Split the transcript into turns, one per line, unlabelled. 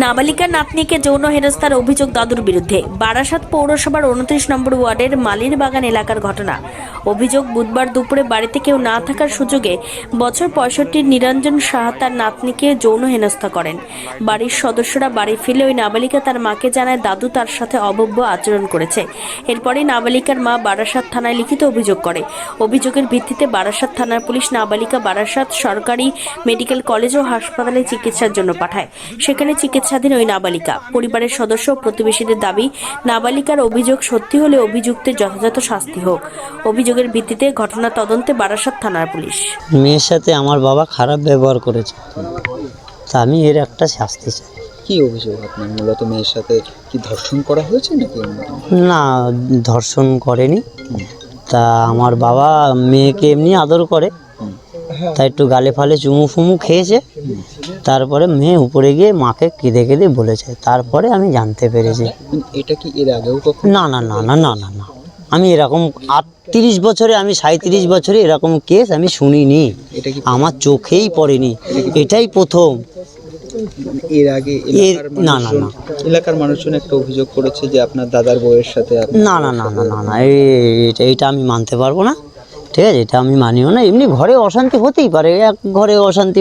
নাবালিকা নাতনিকে যৌন হেনস্থার অভিযোগ দাদুর বিরুদ্ধে। বারাসাত পৌরসভার উনত্রিশ নম্বর ওয়ার্ডের মালির বাগান এলাকার ঘটনা। অভিযোগ বুধবার দুপুরে বাড়িতে কেউ না থাকার সুযোগে বছর পঁয়ষট্টির নিরঞ্জন সাহা তার নাতনিকে যৌন হেনস্থা করেন। বাড়ির সদস্যরা বাড়ি ফিরে ওই নাবালিকা তার মাকে জানায় দাদু তার সাথে অভব্য আচরণ করেছে। এরপরই নাবালিকার মা বারাসাত থানায় লিখিত অভিযোগ করে। অভিযোগের ভিত্তিতে বারাসাত থানার পুলিশ নাবালিকা বারাসাত সরকারি মেডিকেল কলেজ ও হাসপাতালে চিকিৎসার জন্য পাঠায়। সেখানে চিকিৎসাধীন ওই নাবালিকা। পরিবারের সদস্য ও প্রতিবেশীদের দাবি নাবালিকার অভিযোগ সত্যি হলে অভিযুক্তের যথাযথ শাস্তি হোক। অভিযোগের ভিত্তিতে ঘটনা তদন্তে বারাসাত থানার পুলিশ।
মেয়ের সাথে আমার বাবা খারাপ ব্যবহার করেছে। তা আমি এর একটা শাস্তি চাই।
কি অভিযোগ আপনার? মূলত মেয়ের সাথে কি ধর্ষণ করা হয়েছে নাকি
না ধর্ষণ করেনি। তা আমার বাবা মেয়েকে এমনি আদর করে। তা একটু গালে ফালে চুমু ফুমু খেয়েছে তারপরে মেয়ে উপরে গিয়ে মাকে কেঁদে কেঁদে বলেছে তারপরে আমি জানতে পেরেছি
মানে এটা কি এর আগেও কখনো
না না না না না না না আমি এরকম আটত্রিশ বছরে আমি সাঁত্রিশ বছরে এরকম কেস আমি শুনিনি আমার চোখেই পড়েনি এটাই প্রথম
এর আগে এলাকার
না, না,
এলাকার মানুষজন একটা অভিযোগ করেছে যে আপনার দাদার বউয়ের সাথে
না না না না না না এটা এইটা আমি মানতে পারব না ঠিক আছে? এটা আমি মানিও না। এমনি ঘরে অশান্তি হতেই পারে। এক ঘরে অশান্তি